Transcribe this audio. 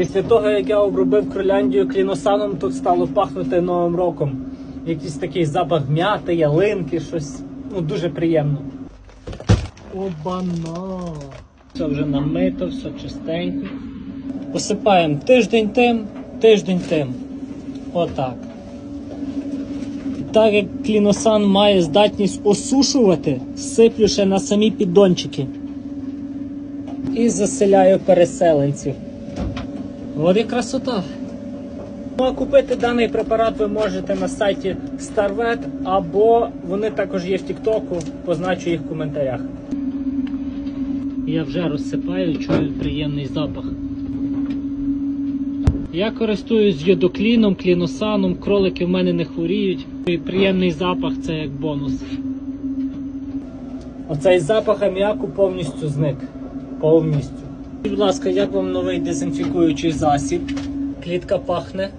Після того, як я обробив Кроляндію кліносаном, тут стало пахнути Новим роком. Якийсь такий запах м'яти, ялинки, щось ну, дуже приємно. Обана. Все вже намито, все чистенько. Посипаємо тиждень тим, тиждень тим. Отак. Так як кліносан має здатність осушувати, сиплю ще на самі піддончики. І заселяю переселенців. От і красота. Ну, а купити даний препарат ви можете на сайті StarVet або вони також є в Тіктоку, позначу їх в коментарях. Я вже розсипаю, чую приємний запах. Я користуюсь йодокліном, кліносаном, кролики в мене не хворіють. І приємний запах це як бонус. Оцей запах аміаку повністю зник. Повністю. Будь ласка, як вам новий дезінфікуючий засіб? Клітка пахне.